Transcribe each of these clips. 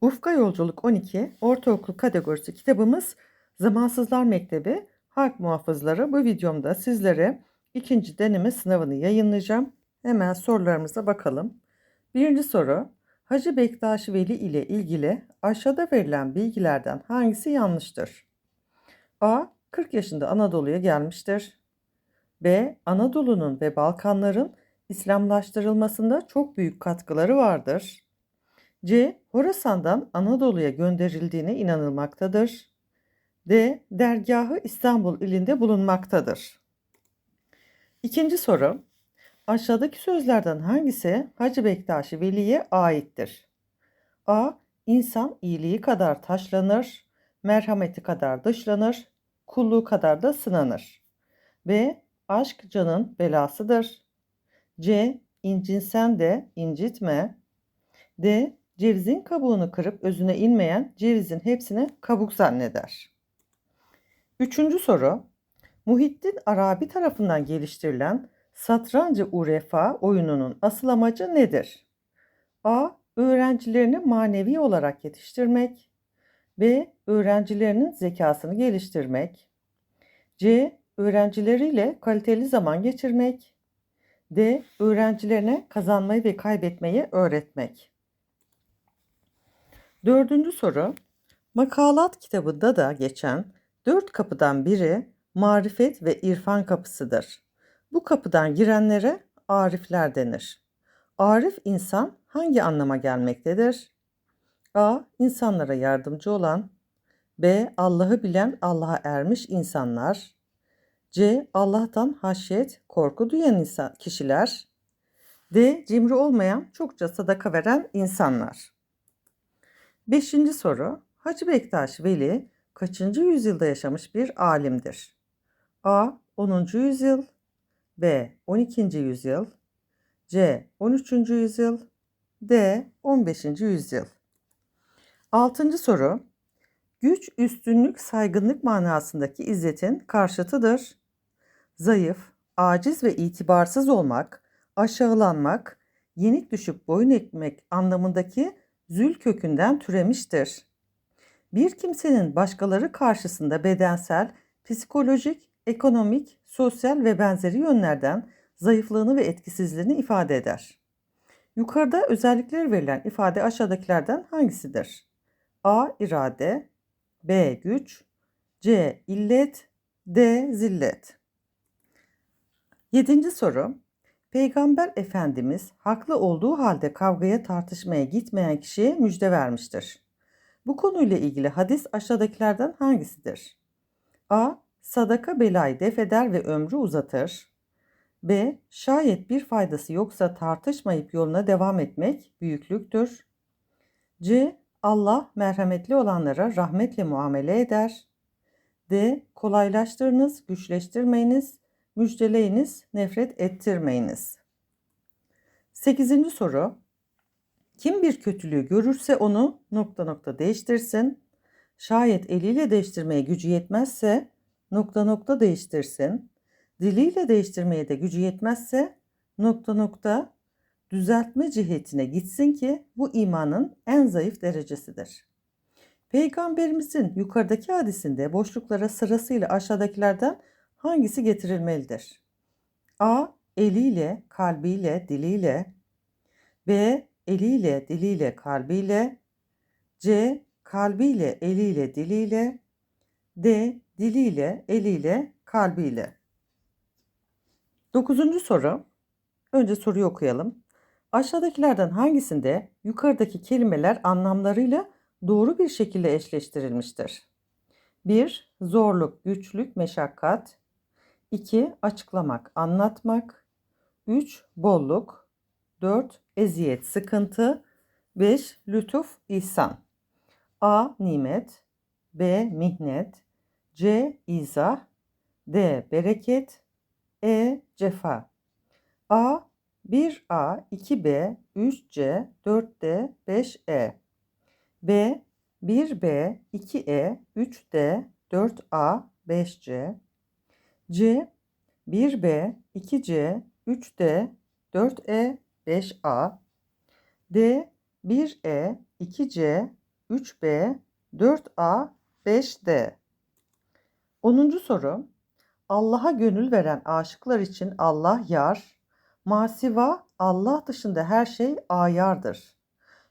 Ufka Yolculuk 12 Ortaokul kategorisi kitabımız Zamansızlar Mektebi Harp Muhafızları. Bu videomda sizlere ikinci deneme sınavını yayınlayacağım. Hemen sorularımıza bakalım. Birinci soru Hacı Bektaş Veli ile ilgili aşağıda verilen bilgilerden hangisi yanlıştır? A. 40 yaşında Anadolu'ya gelmiştir. B. Anadolu'nun ve Balkanların İslamlaştırılmasında çok büyük katkıları vardır. C. Horasan'dan Anadolu'ya gönderildiğine inanılmaktadır. D. Dergahı İstanbul ilinde bulunmaktadır. İkinci soru. Aşağıdaki sözlerden hangisi Hacı Bektaşi Veli'ye aittir? A. İnsan iyiliği kadar taşlanır, merhameti kadar dışlanır, kulluğu kadar da sınanır. B. Aşk canın belasıdır. C. İncinsen de incitme. D. Cevizin kabuğunu kırıp özüne inmeyen cevizin hepsini kabuk zanneder. Üçüncü soru. Muhittin Arabi tarafından geliştirilen Satrancı Urefa oyununun asıl amacı nedir? A. Öğrencilerini manevi olarak yetiştirmek. B. Öğrencilerinin zekasını geliştirmek. C. Öğrencileriyle kaliteli zaman geçirmek. D. Öğrencilerine kazanmayı ve kaybetmeyi öğretmek. Dördüncü soru. Makalat kitabında da geçen dört kapıdan biri marifet ve irfan kapısıdır. Bu kapıdan girenlere arifler denir. Arif insan hangi anlama gelmektedir? A. İnsanlara yardımcı olan. B. Allah'ı bilen Allah'a ermiş insanlar. C. Allah'tan haşyet, korku duyan insan, kişiler. D. Cimri olmayan, çokça sadaka veren insanlar. Beşinci soru. Hacı Bektaş Veli kaçıncı yüzyılda yaşamış bir alimdir? A. 10. yüzyıl B. 12. yüzyıl C. 13. yüzyıl D. 15. yüzyıl Altıncı soru. Güç, üstünlük, saygınlık manasındaki izzetin karşıtıdır. Zayıf, aciz ve itibarsız olmak, aşağılanmak, yenik düşüp boyun eğmek anlamındaki zül kökünden türemiştir. Bir kimsenin başkaları karşısında bedensel, psikolojik, ekonomik, sosyal ve benzeri yönlerden zayıflığını ve etkisizliğini ifade eder. Yukarıda özellikleri verilen ifade aşağıdakilerden hangisidir? A. irade B. Güç C. illet D. Zillet Yedinci soru. Peygamber Efendimiz haklı olduğu halde kavgaya tartışmaya gitmeyen kişiye müjde vermiştir. Bu konuyla ilgili hadis aşağıdakilerden hangisidir? A. Sadaka belayı def eder ve ömrü uzatır. B. Şayet bir faydası yoksa tartışmayıp yoluna devam etmek büyüklüktür. C. Allah merhametli olanlara rahmetle muamele eder. D. Kolaylaştırınız, güçleştirmeyiniz, müjdeleyiniz, nefret ettirmeyiniz. Sekizinci soru. Kim bir kötülüğü görürse onu nokta nokta değiştirsin. Şayet eliyle değiştirmeye gücü yetmezse nokta nokta değiştirsin. Diliyle değiştirmeye de gücü yetmezse nokta nokta düzeltme cihetine gitsin ki bu imanın en zayıf derecesidir. Peygamberimizin yukarıdaki hadisinde boşluklara sırasıyla aşağıdakilerden hangisi getirilmelidir? A. Eliyle, kalbiyle, diliyle. B. Eliyle, diliyle, kalbiyle. C. Kalbiyle, eliyle, diliyle. D. Diliyle, eliyle, kalbiyle. Dokuzuncu soru. Önce soruyu okuyalım. Aşağıdakilerden hangisinde yukarıdaki kelimeler anlamlarıyla doğru bir şekilde eşleştirilmiştir? 1. Zorluk, güçlük, meşakkat. 2. Açıklamak, anlatmak. 3. Bolluk. 4. Eziyet, sıkıntı. 5. Lütuf, ihsan. A. Nimet. B. Mihnet. C. İzah. D. Bereket. E. Cefa. A. 1A, 2B, 3C, 4D, 5E. B, 1B, 2E, 3D, 4A, 5C. C, 1B, 2C, 3D, 4E, 5A. D, 1E, 2C, 3B, 4A, 5D. 10. soru. Allah'a gönül veren aşıklar için Allah yar, masiva Allah dışında her şey ayardır.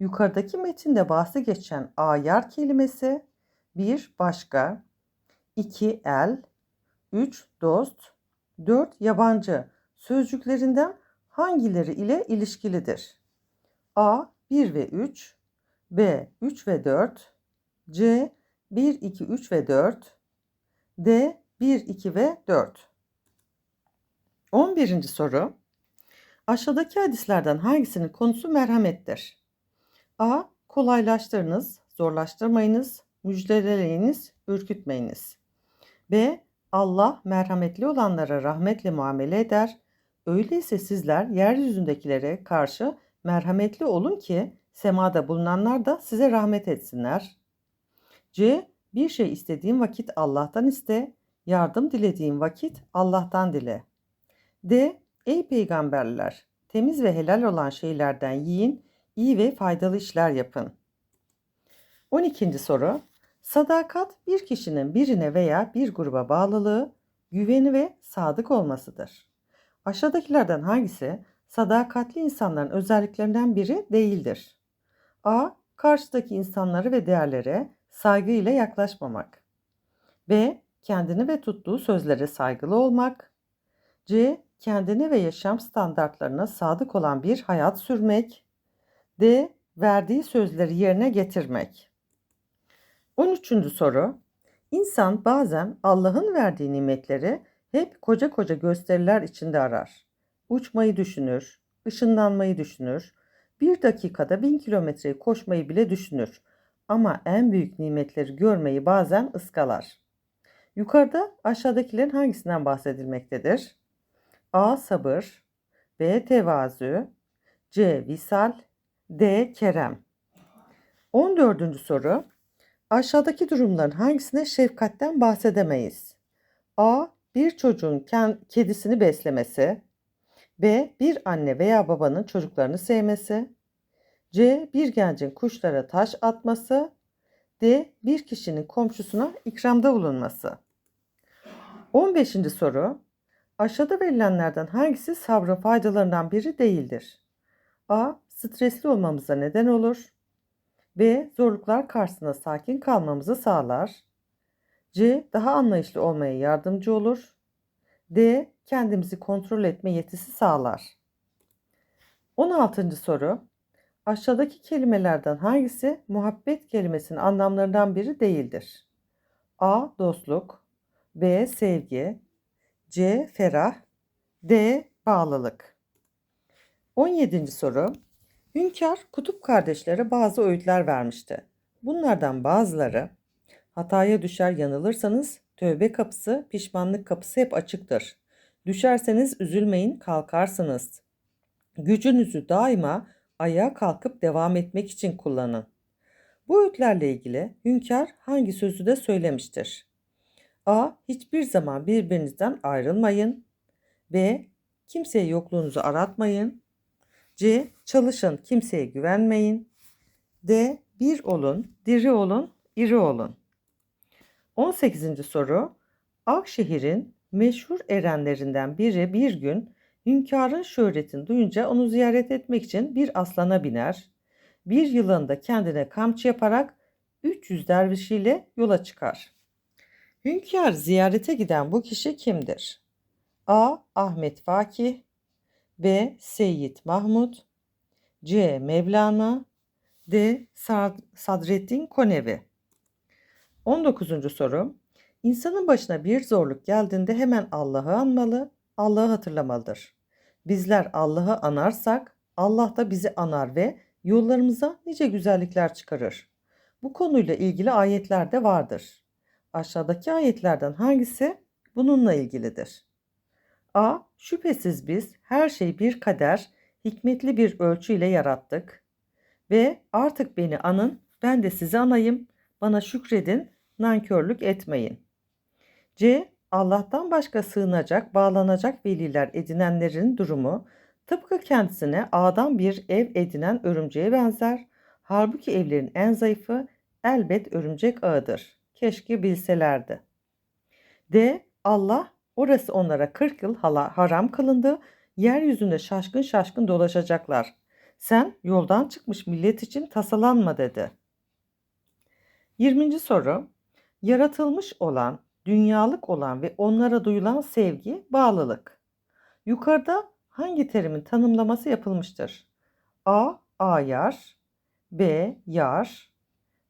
Yukarıdaki metinde bahsi geçen ayar kelimesi 1 başka, 2 el, 3 dost, 4 yabancı sözcüklerinden hangileri ile ilişkilidir? A 1 ve 3, B 3 ve 4, C 1, 2, 3 ve 4, D 1, 2 ve 4. 11. soru. Aşağıdaki hadislerden hangisinin konusu merhamettir? A. Kolaylaştırınız, zorlaştırmayınız, müjdeleyiniz, ürkütmeyiniz. B. Allah merhametli olanlara rahmetle muamele eder. Öyleyse sizler yeryüzündekilere karşı merhametli olun ki semada bulunanlar da size rahmet etsinler. C. Bir şey istediğin vakit Allah'tan iste, yardım dilediğin vakit Allah'tan dile. D. Ey peygamberler, temiz ve helal olan şeylerden yiyin, iyi ve faydalı işler yapın. 12. soru. Sadakat bir kişinin birine veya bir gruba bağlılığı, güveni ve sadık olmasıdır. Aşağıdakilerden hangisi sadakatli insanların özelliklerinden biri değildir? A. Karşıdaki insanları ve değerlere saygıyla yaklaşmamak. B. Kendini ve tuttuğu sözlere saygılı olmak. C. Kendine ve yaşam standartlarına sadık olan bir hayat sürmek. D. Verdiği sözleri yerine getirmek. 13. soru. İnsan bazen Allah'ın verdiği nimetleri hep koca koca gösteriler içinde arar. Uçmayı düşünür, ışınlanmayı düşünür, bir dakikada bin kilometreyi koşmayı bile düşünür. Ama en büyük nimetleri görmeyi bazen ıskalar. Yukarıda aşağıdakilerin hangisinden bahsedilmektedir? A. Sabır B. Tevazu C. Visal D. Kerem 14. soru Aşağıdaki durumların hangisine şefkatten bahsedemeyiz? A. Bir çocuğun kedisini beslemesi. B. Bir anne veya babanın çocuklarını sevmesi. C. Bir gencin kuşlara taş atması. D. Bir kişinin komşusuna ikramda bulunması. 15. soru. Aşağıda verilenlerden hangisi sabrın faydalarından biri değildir? A. Stresli olmamıza neden olur. B. Zorluklar karşısında sakin kalmamızı sağlar. C. Daha anlayışlı olmaya yardımcı olur. D. Kendimizi kontrol etme yetisi sağlar. 16. soru. Aşağıdaki kelimelerden hangisi muhabbet kelimesinin anlamlarından biri değildir? A. Dostluk B. Sevgi C. Ferah D. Bağlılık 17. soru. Hünkar kutup kardeşlere bazı öğütler vermişti. Bunlardan bazıları hataya düşer yanılırsanız tövbe kapısı, pişmanlık kapısı hep açıktır. Düşerseniz üzülmeyin, kalkarsınız. Gücünüzü daima ayağa kalkıp devam etmek için kullanın. Bu öğütlerle ilgili hünkâr hangi sözü de söylemiştir? A. Hiçbir zaman birbirinizden ayrılmayın. B. Kimseye yokluğunuzu aratmayın. C. Çalışın, kimseye güvenmeyin. D. Bir olun, diri olun, iri olun. 18. soru. Akşehir'in meşhur erenlerinden biri bir gün hünkârın şöhretini duyunca onu ziyaret etmek için bir aslana biner. Bir yılında kendine kamçı yaparak 300 dervişiyle yola çıkar. Hünkâr ziyarete giden bu kişi kimdir? A. Ahmet Fakih B. Seyyid Mahmud C. Mevlana D. Sadreddin Konevi 19. soru İnsanın başına bir zorluk geldiğinde hemen Allah'ı anmalı, Allah'ı hatırlamalıdır. Bizler Allah'ı anarsak Allah da bizi anar ve yollarımıza nice güzellikler çıkarır. Bu konuyla ilgili ayetler de vardır. Aşağıdaki ayetlerden hangisi bununla ilgilidir? A. Şüphesiz biz her şeyi bir kader, hikmetli bir ölçü ile yarattık. Ve artık beni anın, ben de sizi anayım, bana şükredin, nankörlük etmeyin. C. Allah'tan başka sığınacak, bağlanacak veliler edinenlerin durumu tıpkı kendisine ağdan bir ev edinen örümceğe benzer. Halbuki evlerin en zayıfı, elbet örümcek ağıdır. Keşke bilselerdi. D. Allah orası onlara 40 yıl hala haram kılındı. Yeryüzünde şaşkın şaşkın dolaşacaklar. Sen yoldan çıkmış millet için tasalanma dedi. 20. soru. Yaratılmış olan, dünyalık olan ve onlara duyulan sevgi, bağlılık. Yukarıda hangi terimin tanımlaması yapılmıştır? A. Ayar B. Yar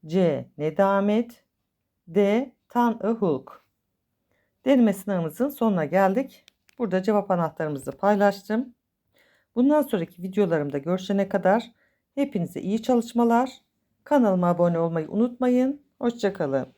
C. Nedamet D. Tan-ı hulk Deneme sınavımızın sonuna geldik. Burada cevap anahtarımızı paylaştım. Bundan sonraki videolarımda görüşene kadar hepinize iyi çalışmalar. Kanalıma abone olmayı unutmayın. Hoşçakalın.